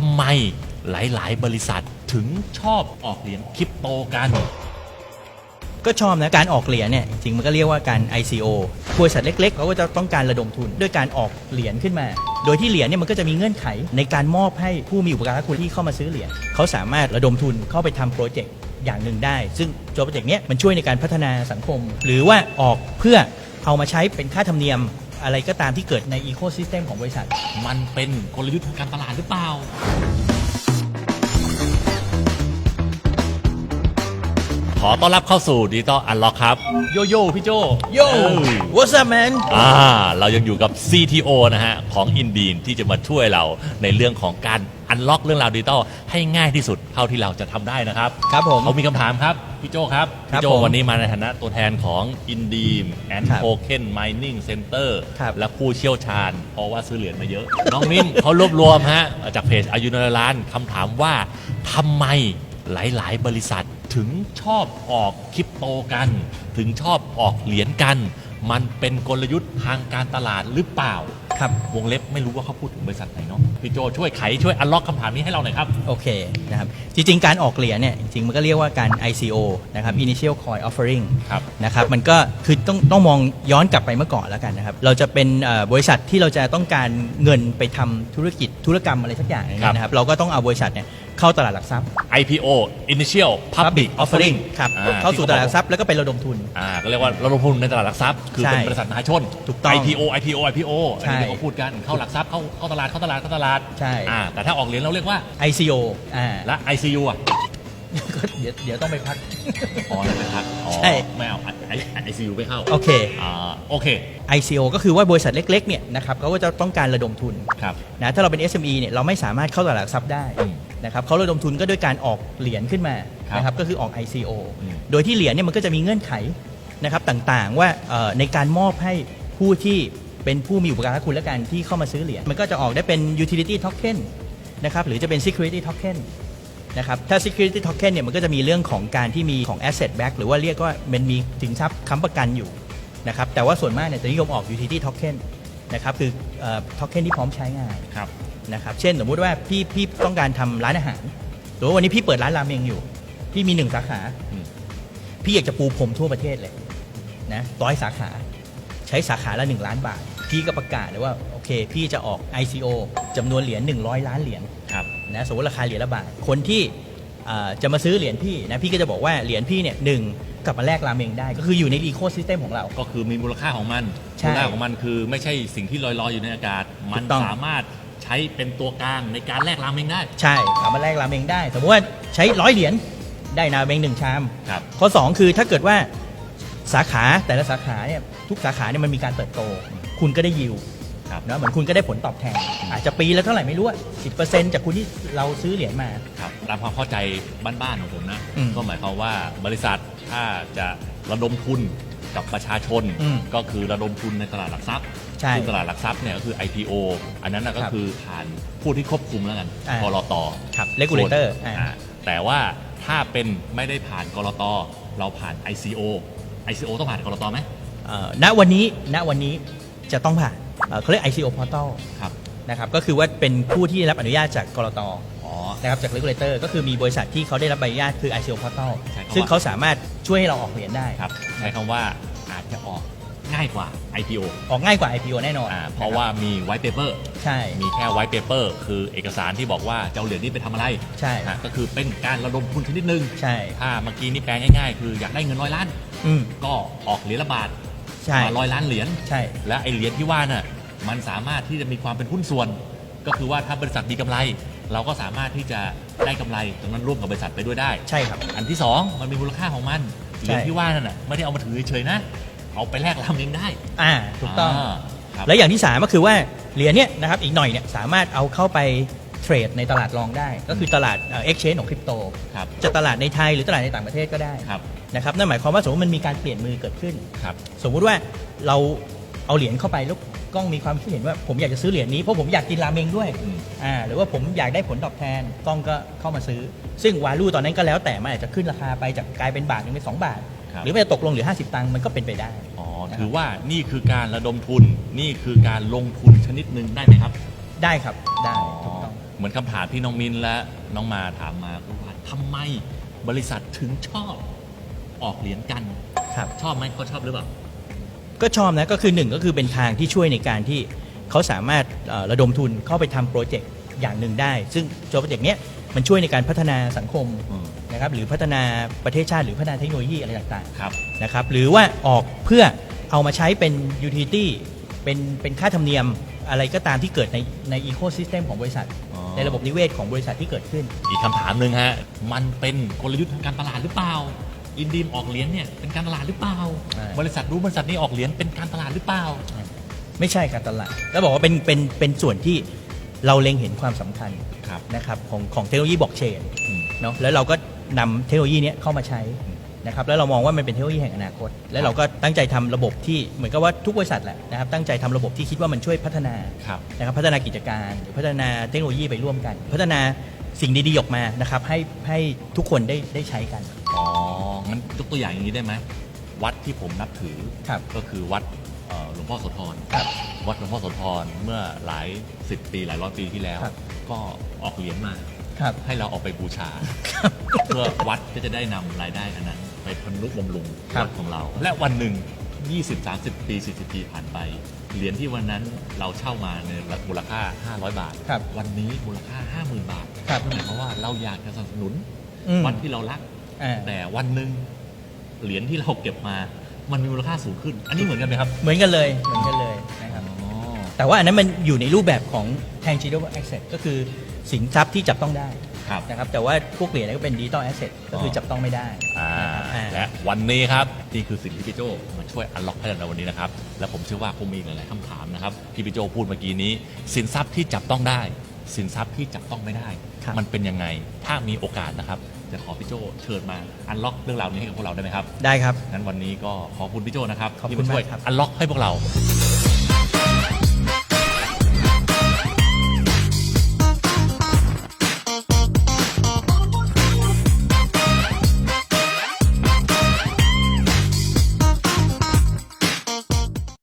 ทำไมหลายๆ บริษัทถึงชอบออกเหรียญคริปโตกัน ก็ชอบนะการออกเหรียญเนี่ยจริงมันก็เรียกว่าการ ICO บริษัทเล็กๆเขาก็จะต้องการระดมทุนด้วยการออกเหรียญขึ้นมา โดยที่เหรียญเนี่ยมันก็จะมีเงื่อนไขในการมอบให้ผู้มีอุปการะคุณที่เข้ามาซื้อเหรียญเขาสามารถระดมทุนเข้าไปทำโปรเจกต์อย่างหนึ่งได้ ซึ่งโปรเจกต์เนี้ยมันช่วยในการพัฒนาสังคม หรือว่าออกเพื่อเอามาใช้เป็นค่าธรรมเนียม อะไรก็ตามที่เกิดในอีโคซิสเต็มของบริษัท มันเป็นกลยุทธ์ทางการตลาดหรือเปล่า ขอต้อนรับเข้าสู่ดิจิตอลอันล็อกครับ โยโย่พี่โจ Yo เออ what's up man อ่า เรายังอยู่กับ CTO นะฮะ ของอินดีนที่จะมาช่วยเราในเรื่องของการ อันล็อกเรื่องราวดิจิตอลให้ง่ายที่สุดเท่าที่เราจะทำได้นะครับครับผม เขามีคำถามครับ พี่โจครับ ครับพี่โจผมวันนี้มาในฐานะตัวแทนของ i n d e e m and ครับ Token Mining Center ครับ และผู้เชี่ยวชาญ เพราะว่าซื้อเหรียญมาเยอะ น้องมิ้นเขารวบรวมฮะจากเพจอายุนล้านคำถามว่าทำไมหลาย ๆ บริษัทถึงชอบออกคริปโตกัน ถึงชอบออกเหรียญกัน มันเป็นกลยุทธ์ทางการตลาดหรือเปล่า ครับ วงเล็บไม่รู้ว่าเขาพูดถึงบริษัทไหนเนาะพี่โจช่วยไขช่วยอันล็อกคำถามนี้ให้เราหน่อยครับ โอเคนะครับ จริง ๆ การออกเหรียญเนี่ยจริงๆมันก็เรียกว่าการ ICO นะครับ Initial Coin Offering ครับนะครับมันก็คือต้องต้องมองย้อนกลับไปเมื่อก่อนแล้วกันนะครับ เราจะเป็นเอ่อบริษัทที่เราจะต้องการเงินไปทำธุรกิจธุรกรรมอะไรสักอย่างเนี่ยนะครับ เราก็ต้องเอาบริษัทเนี่ย เข้าตลาดหลักทรัพย์ IPO Initial Public Offering ครับอ่เข้าสู่ตลาดหลักทรัพย์แล้วก็ไประดมทุน อ่าก็เรียกว่าเราลงทุนในตลาดหลักทรัพย์คือใช่เป็นบริษัทมหาชน ถูกต้อง IPO IPO IPO อันนี้ใช่ที่เขาพูดกันเข้าหลักทรัพย์เข้าเข้าตลาดเข้าตลาดเข้าตลาดใช่ อ่าแต่ถ้าออกเหรียญเราเรียกว่า ICO อ่าและ ICU อะก็เดี๋ยวเดี๋ยวต้องไปพัก อ๋อนั่นเป็นพักอ๋อใช่ ไม่เอา ICU ไม่เข้าโอเค อ่าโอเค ICO ก็คือว่าบริษัทเล็กๆเนี่ยนะครับเขาก็จะต้องการระดมทุนครับ นะถ้าเราเป็น SME เนี่ยเราไม่สามารถเข้าตลาดหลักทรัพย์ได้ อืม นะครับเขาระดมทุนก็ด้วยการออกเหรียญขึ้นมาครับนะครับก็คือออก ICO อืมโดยที่เหรียญเนี่ยมันก็จะมีเงื่อนไขนะครับต่างๆว่าเอ่อในการมอบให้ผู้ที่เป็นผู้มีอุปการะคุณและกันที่เข้ามาซื้อเหรียญมันก็จะออกได้เป็น utility token นะครับหรือจะเป็น security token นะครับถ้า security token เนี่ยมันก็จะมีเรื่องของการที่มีของ asset back หรือว่าเรียกว่ามันมีสินทรัพย์ค้ำประกันอยู่นะครับแต่ว่าส่วนมากเนี่ยจะนิยมออก utility token นะครับคือเอ่อ token ที่พร้อมใช้งานครับนะครับเช่นสมมุติว่าพี่พี่ต้องการทำร้านอาหารหรือว่าวันนี้พี่เปิดร้านราเมงอยู่ พี่มีหนึ่งสาขาอืมพี่อยากจะปูพรมทั่วประเทศเลยนะร้อยสาขาใช้สาขาละ1ล้านบาท พี่ก็ประกาศเลยว่าโอเค พี่จะออก ICO จำนวนเหรียญ100 ล้านเหรียญครับนะสมมติราคาเหรียญละบาทคนที่อ่าจะมาซื้อเหรียญพี่นะพี่ก็จะบอกว่าเหรียญพี่เนี่ยหนึ่ง กลับมาแลกราเมงได้ ก็คืออยู่ในอีโคซิสเต็มของเรา ก็คือมีมูลค่าของมันใช่มูลค่าของมันคือไม่ใช่สิ่งที่ลอยๆอยู่ในอากาศ มันถูกต้อง สามารถใช้เป็นตัวกลางในการแลกรามเองได้ใช่กลับมาแลกราเมงได้สมมติว่าใช้ร้อยเหรียญได้ราเมงหนึ่งชาม ครับ ข้อ 2 คือถ้าเกิดว่าสาขาแต่ละสาขาเนี่ยทุกสาขาเนี่ยมันมีการเติบโต คุณก็ได้ยิวครับ นะเหมือนคุณก็ได้ผลตอบแทน อาจจะปีละเท่าไหร่ไม่รู้อะสิจากคุณที่เราซื้อเหรียญมา ครับตามความเข้าใจบ้านๆของผมนะ อืมก็หมายความว่าบริษัท ถ้าจะระดมทุนกับประชาชนอืมก็คือระดมทุนในตลาดหลักทรัพย์ใช่ซึ่งตลาดหลักทรัพย์เนี่ยก็คือ IPO อันนั้นนะก็ครับคือผ่านผู้ที่ควบคุมแล้วกันอ่ากรต ครับ regulator ส่วนอ่า อ่าแต่ว่าถ้าเป็นไม่ได้ผ่านกรตเราผ่าน ICO ICO ต้องผ่านกรตไหมเอ่อณวันนี้ณวันนี้จะต้องผ่านเอ่อเขาเรียก ICO portal ครับ นะครับก็คือว่าเป็นผู้ที่ได้รับอนุญาตจากกรต อ๋อ นะครับจาก regulator ก็คือมีบริษัทที่เขาได้รับใบอนุญาตคือ ICO portal ใช่ครับ ซึ่งเขาสามารถช่วยให้เราออกเหรียญได้ ครับใช้คำว่าอาจจะออกง่ายกว่า IPO ออกง่ายกว่า IPO แน่นอนอ่าเพราะว่ามี white paper ใช่มีแค่ white paper คือเอกสารที่บอกว่าจะเอาเหรียญนี้ไปทำอะไรใช่อะก็คือเป็นการระดมทุนชนิดหนึ่งใช่ถ้าเมื่อกี้นี่แปลง่ายๆ คืออยากได้เงินร้อยล้าน อืมก็ออกเหรียญละบาทใช่มาร้อยล้านเหรียญ ใช่ และไอเหรียญที่ว่าน่ะมันสามารถที่จะมีความเป็นหุ้นส่วน ก็คือว่าถ้าบริษัทมีกำไร เราก็สามารถที่จะได้กำไรตรงนั้นร่วมกับบริษัทไปด้วยได้ ใช่ครับ อันที่สองมันมีมูลค่าของมันเหรียญที่ว่านั่นน่ะไม่ได้เอามาถือเฉยๆนะ เอาไปแลกรามเองได้อ่าถูกต้องาครับ และอย่างที่ 3 ก็คือว่าเหรียญเนี้ยนะครับอีกหน่อยเนี่ยสามารถเอาเข้าไปเทรดในตลาดรองได้ ก็คือตลาดเอ็กชแนนของคริปโตครับ จะตลาดในไทยหรือตลาดในต่างประเทศก็ได้ครับ นะครับนั่นหมายความว่าสมมติมันมีการเปลี่ยนมือเกิดขึ้น ครับ สมมุติว่าเราเอาเหรียญเข้าไปแล้ว กล้องมีความคิดเห็นว่าผมอยากจะซื้อเหรียญนี้เพราะผมอยากกินราเมงด้วยอืมอ่าหรือว่าผมอยากได้ผลตอบแทนกล้องก็เข้ามาซื้อ ซึ่งวาลูตอนนั้นก็แล้วแต่มันอาจจะขึ้นราคาไปจากกลายเป็นบาทหนึงเป็นสองบาทครับหรือมันจะตกลงเหลือ 50 ตังค์มันก็เป็นไปได้อ๋อนะครับถือว่านี่คือการระดมทุนนี่คือการลงทุนชนิดหนึ่งได้ไหมครับ ได้ครับได้ถูกต้องเหมือนคำถามที่น้องมินและน้องมาถามมาว่าทำไมบริษัทถึงชอบออกเหรียญกันครับชอบไหมเขาชอบหรือเปล่า ก็ชอบนะก็คือหนึ่งก็คือเป็นทางที่ช่วยในการที่เขาสามารถเอ่อระดมทุนเข้าไปทำโปรเจกต์อย่างหนึ่งได้ ซึ่งโปรเจกต์เนี้ยมันช่วยในการพัฒนาสังคมอืมนะครับหรือพัฒนาประเทศชาติหรือพัฒนาเทคโนโลยีอะไรต่างครับๆนะครับหรือว่าออกเพื่อเอามาใช้เป็นยูทิลิตี้เป็นเป็นค่าธรรมเนียมอะไรก็ตามที่เกิดในในอีโคซิสเต็มของบริษัทอ๋อในระบบนิเวศของบริษัทที่เกิดขึ้น อีกคำถามหนึ่งฮะ มันเป็นกลยุทธ์ทางการตลาดหรือเปล่า อินดีมออกเหรียญเนี่ยเป็นการตลาดหรือเปล่าใช่บริษัทรู้บริษัทนี้ออกเหรียญเป็นการตลาดหรือเปล่า ไม่ใช่การตลาดแล้วบอกว่าเป็นเป็นเป็นส่วนที่เราเล็งเห็นความสำคัญครับนะครับของของเทคโนโลยีบล็อกเชนอืม เนาะแล้วเราก็นำเทคโนโลยีเนี้ยเข้ามาใช้นะครับแล้วเรามองว่ามันเป็นเทคโนโลยีแห่งอนาคต แล้วเราก็ตั้งใจทำระบบที่เหมือนกับว่าทุกบริษัทแหละนะครับตั้งใจทำระบบที่คิดว่ามันช่วยพัฒนา ครับ นะครับพัฒนากิจการหรือพัฒนาเทคโนโลยีไปร่วมกัน พัฒนาสิ่งดีๆออกมานะครับให้ให้ทุกคนได้ได้ใช้กันอ๋อ งั้นยกตัวอย่างอย่างนี้ได้ไหมวัดที่ผมนับถือครับก็คือวัดเอ่อหลวงพ่อโสธรครับวัดหลวงพ่อโสธรเมื่อหลายสิบปีหลายร้อยปีที่แล้ว ครับ ก็ก็ออกเหรียญมา ครับ ให้เราเอาไปบูชา เพื่อวัดก็จะได้นำรายได้อันนั้น ไปพนุบำรุงครับ วัดของเรา และวันหนึ่ง 20 30 ปี 40 ปีผ่านไป เหรียญที่วันนั้นเราเช่ามาในยมูลค่า 500 บาท ครับวันนี้มูลค่า 50,000 บาทครับ นั่นหมายความว่าเราอยากจะสนับสนุน อืม วัดที่เรารัก อ่า แต่วันหนึ่งเหรียญที่เราเก็บมา มันมีมูลค่าสูงขึ้น อันนี้เหมือนกันไหมครับเหมือนกันเลยเหมือนกันเลยนะครับอ๋อแต่ว่าอันนั้นมันอยู่ในรูปแบบของ tangible asset ก็คือสินทรัพย์ที่จับต้องได้ครับ นะครับ แต่ว่าพวกเหรียญนั้นก็เป็น digital asset ก็คือจับต้องไม่ได้ อ่านะครับอ่า และวันนี้ครับนี่คือสิ่งที่พี่โจมาช่วยอันล็อกให้เราในวันนี้นะครับและผมเชื่อว่าคงมีหลาย ๆคำถามนะครับที่พี่โจพูดเมื่อกี้นี้ สินทรัพย์ที่จับต้องได้ สินทรัพย์ที่จับต้องไม่ได้ ครับ มันเป็นยังไงถ้ามีโอกาสนะครับ จะขอพี่โจเชิญมาอันล็อกเรื่องราวนี้ให้กับพวกเราได้ไหมครับได้ครับ งั้นวันนี้ก็ขอบคุณพี่โจนะครับขอบที่คุณมาช่วยมากครับ อันล็อกให้พวกเรา